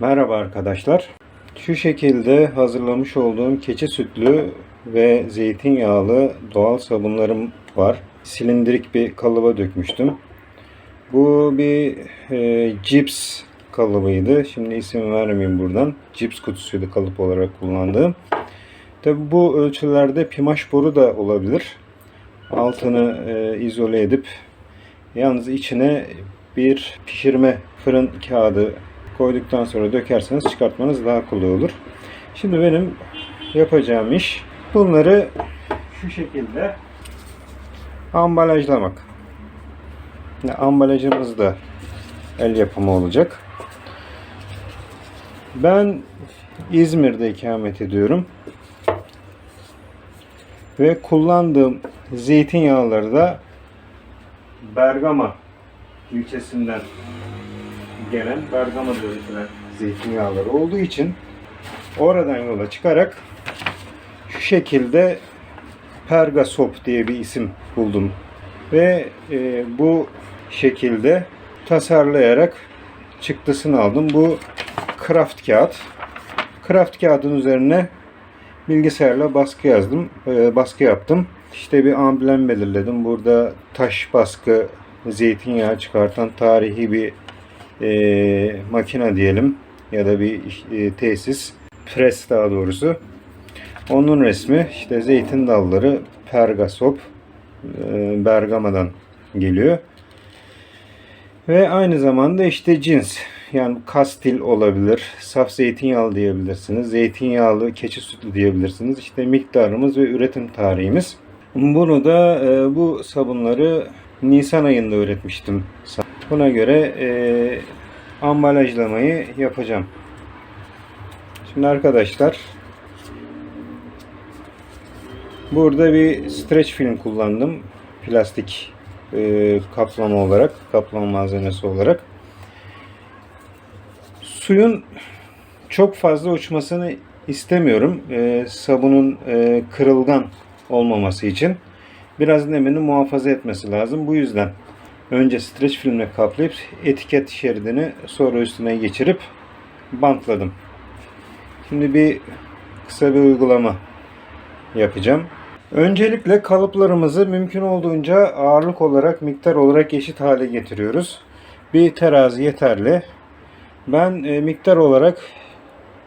Merhaba arkadaşlar. Şu şekilde hazırlamış olduğum keçi sütlü ve zeytinyağlı doğal sabunlarım var. Silindirik bir kalıba dökmüştüm. Bu bir e, cips kalıbıydı. Şimdi isim vermeyeyim buradan. Cips kutusuydu kalıp olarak kullandığım. Tabi bu ölçülerde pimaş boru da olabilir. Altını e, izole edip yalnız içine bir pişirme fırın kağıdı koyduktan sonra dökerseniz çıkartmanız daha kolay olur. Şimdi benim yapacağım iş bunları şu şekilde ambalajlamak. Yine ambalajımız da el yapımı olacak. Ben İzmir'de ikamet ediyorum. Ve kullandığım zeytinyağları da Bergama ilçesinden gelen Bergama'da üretilen zeytinyağları olduğu için oradan yola çıkarak şu şekilde Pergasop diye bir isim buldum. Ve e, bu şekilde tasarlayarak çıktısını aldım. Bu kraft kağıt. Kraft kağıdın üzerine bilgisayarla baskı yazdım. e, baskı yaptım. İşte bir amblem belirledim. Burada taş baskı zeytinyağı çıkartan tarihi bir e, makine diyelim ya da bir e, tesis pres daha doğrusu. Onun resmi işte zeytin dalları Pergasop e, Bergama'dan geliyor. Ve aynı zamanda işte cins yani kastil olabilir saf zeytinyağlı diyebilirsiniz zeytinyağlı keçi sütlü diyebilirsiniz. İşte miktarımız ve üretim tarihimiz. Bunu da e, bu sabunları Nisan ayında üretmiştim Buna göre e, ambalajlamayı yapacağım. Şimdi arkadaşlar burada bir streç film kullandım. Plastik e, kaplama olarak, kaplama malzemesi olarak. Suyun çok fazla uçmasını istemiyorum. E, sabunun e, kırılgan olmaması için biraz nemini muhafaza etmesi lazım. Bu yüzden önce streç filmle kaplayıp etiket şeridini sonra üstüne geçirip bantladım. Şimdi bir kısa bir uygulama yapacağım. Öncelikle kalıplarımızı mümkün olduğunca ağırlık olarak, miktar olarak eşit hale getiriyoruz. Bir terazi yeterli. Ben e, miktar olarak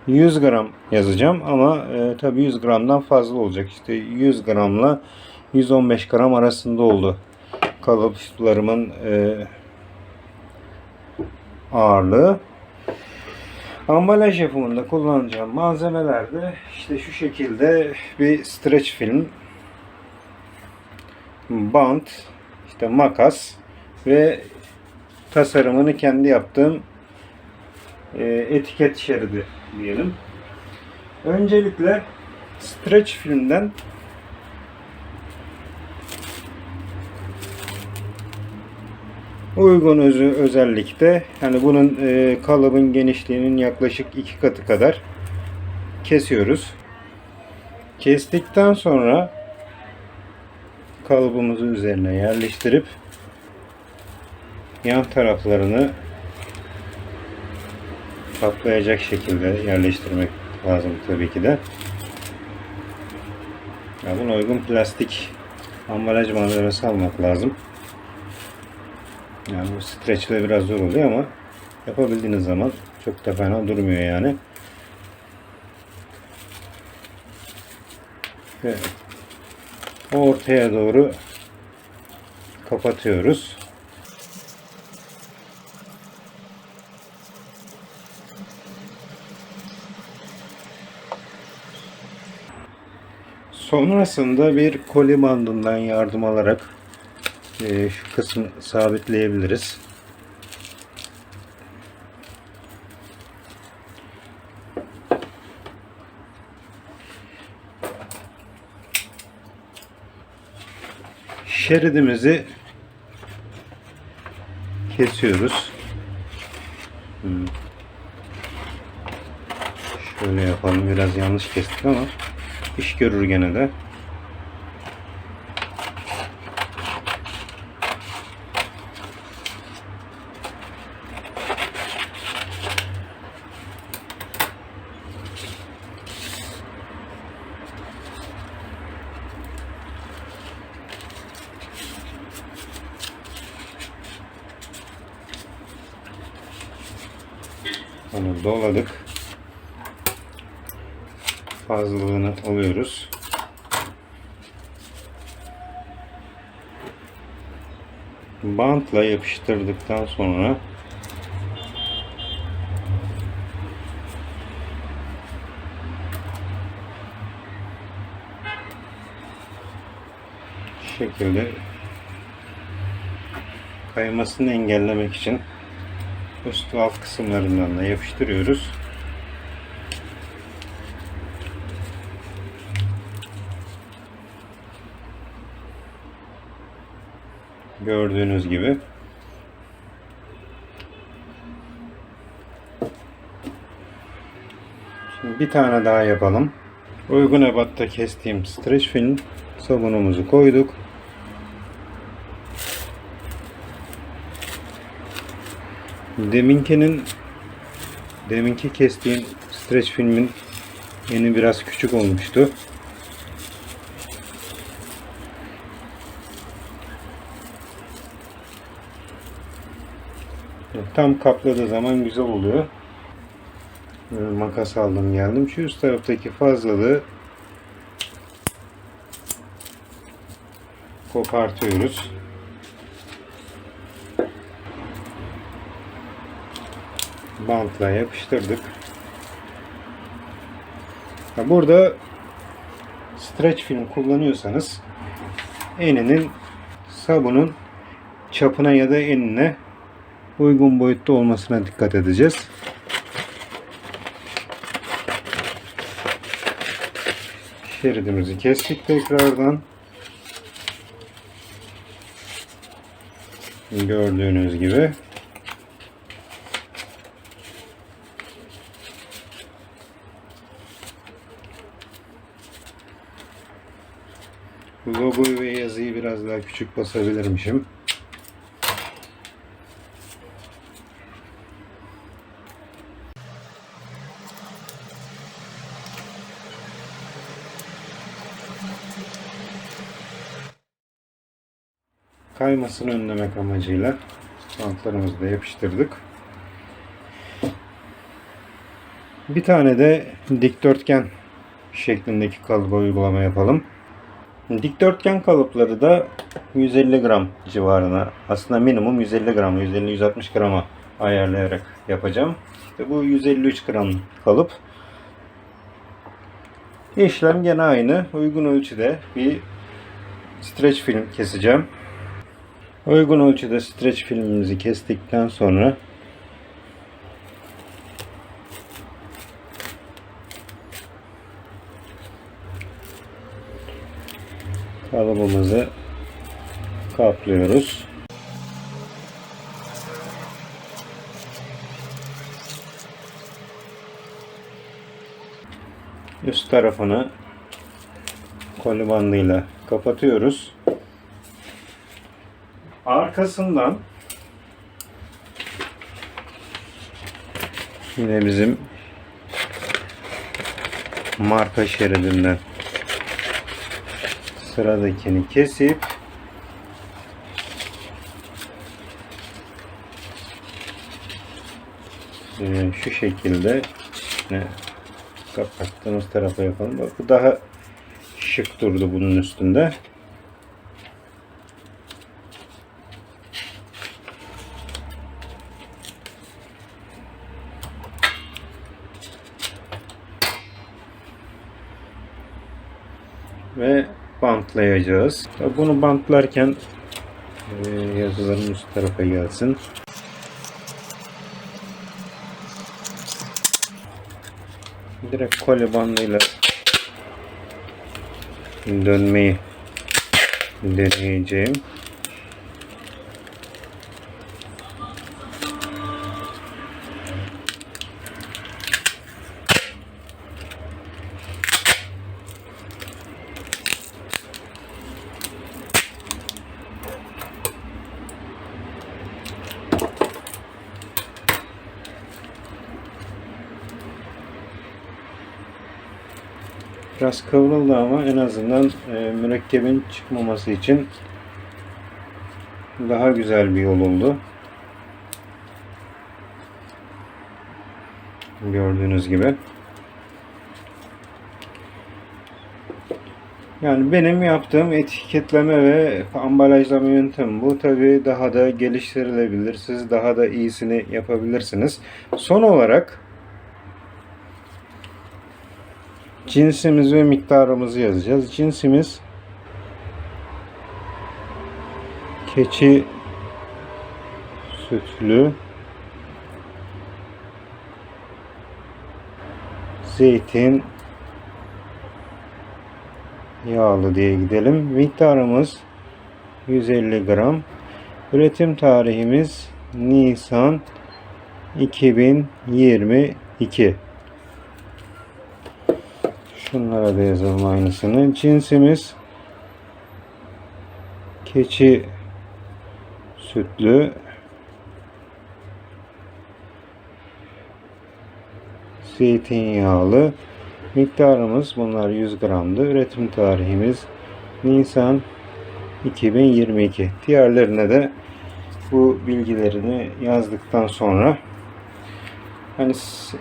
100 gram yazacağım ama e, tabii 100 gramdan fazla olacak. İşte 100 gramla 115 gram arasında oldu kalıplarımın e, ağırlığı. Ambalaj yapımında kullanacağım malzemeler de işte şu şekilde bir streç film, bant, işte makas ve tasarımını kendi yaptığım e, etiket şeridi diyelim. Öncelikle streç filmden uygun özü özellikle yani bunun e, kalıbın genişliğinin yaklaşık iki katı kadar kesiyoruz. Kestikten sonra kalıbımızın üzerine yerleştirip yan taraflarını kaplayacak şekilde yerleştirmek lazım tabii ki de. Ya buna uygun plastik ambalaj malzemesi almak lazım. Yani bu streçle biraz zor oluyor ama yapabildiğiniz zaman çok da fena durmuyor yani. Ve ortaya doğru kapatıyoruz. Sonrasında bir koli bandından yardım alarak e, şu kısmı sabitleyebiliriz. Şeridimizi kesiyoruz. Hmm. Şöyle yapalım. Biraz yanlış kestik ama iş görür gene de. Onu doladık. Fazlalığını alıyoruz. Bantla yapıştırdıktan sonra şekilde kaymasını engellemek için üst alt kısımlarından da yapıştırıyoruz. Gördüğünüz gibi. Şimdi bir tane daha yapalım. Uygun ebatta kestiğim streç film sabunumuzu koyduk. Deminkinin deminki kestiğim streç filmin eni biraz küçük olmuştu. Tam kapladığı zaman güzel oluyor. Böyle makas aldım geldim. Şu üst taraftaki fazlalığı kopartıyoruz. Bantla yapıştırdık. Burada streç film kullanıyorsanız eninin sabunun çapına ya da enine uygun boyutta olmasına dikkat edeceğiz. Şeridimizi kestik tekrardan. Gördüğünüz gibi. Logoyu ve yazıyı biraz daha küçük basabilirmişim. Kaymasını önlemek amacıyla bantlarımızı da yapıştırdık. Bir tane de dikdörtgen şeklindeki kalıba uygulama yapalım. Dikdörtgen kalıpları da 150 gram civarına aslında minimum 150 gram 150-160 grama ayarlayarak yapacağım. İşte bu 153 gram kalıp. İşlem gene aynı. Uygun ölçüde bir streç film keseceğim. Uygun ölçüde streç filmimizi kestikten sonra kalıbımızı kaplıyoruz. Üst tarafını koli bandıyla kapatıyoruz. Arkasından yine bizim marka şeridinden sıradakini kesip e, şu şekilde kapattığımız tarafa yapalım. Bak bu daha şık durdu bunun üstünde. ve bantlayacağız. Bunu bantlarken e, yazıların üst tarafa gelsin. Direkt koli bandıyla dönmeyi deneyeceğim. Biraz kıvrıldı ama en azından e, mürekkebin çıkmaması için daha güzel bir yol oldu. Gördüğünüz gibi. Yani benim yaptığım etiketleme ve ambalajlama yöntemi bu. Tabi daha da geliştirilebilir. Siz daha da iyisini yapabilirsiniz. Son olarak cinsimiz ve miktarımızı yazacağız. Cinsimiz keçi sütlü zeytin yağlı diye gidelim. Miktarımız 150 gram. Üretim tarihimiz Nisan 2022. Şunlara da yazalım aynısını. Cinsimiz keçi sütlü zeytinyağlı miktarımız bunlar 100 gramdı. Üretim tarihimiz Nisan 2022. Diğerlerine de bu bilgilerini yazdıktan sonra hani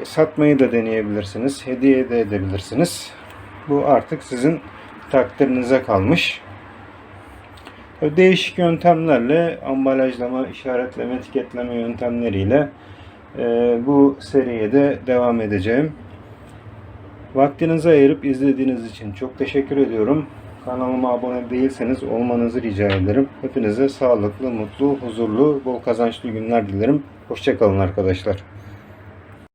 satmayı da deneyebilirsiniz. Hediye de edebilirsiniz. Bu artık sizin takdirinize kalmış. Değişik yöntemlerle ambalajlama, işaretleme, etiketleme yöntemleriyle e, bu seriye de devam edeceğim. Vaktinizi ayırıp izlediğiniz için çok teşekkür ediyorum. Kanalıma abone değilseniz olmanızı rica ederim. Hepinize sağlıklı, mutlu, huzurlu, bol kazançlı günler dilerim. Hoşçakalın arkadaşlar.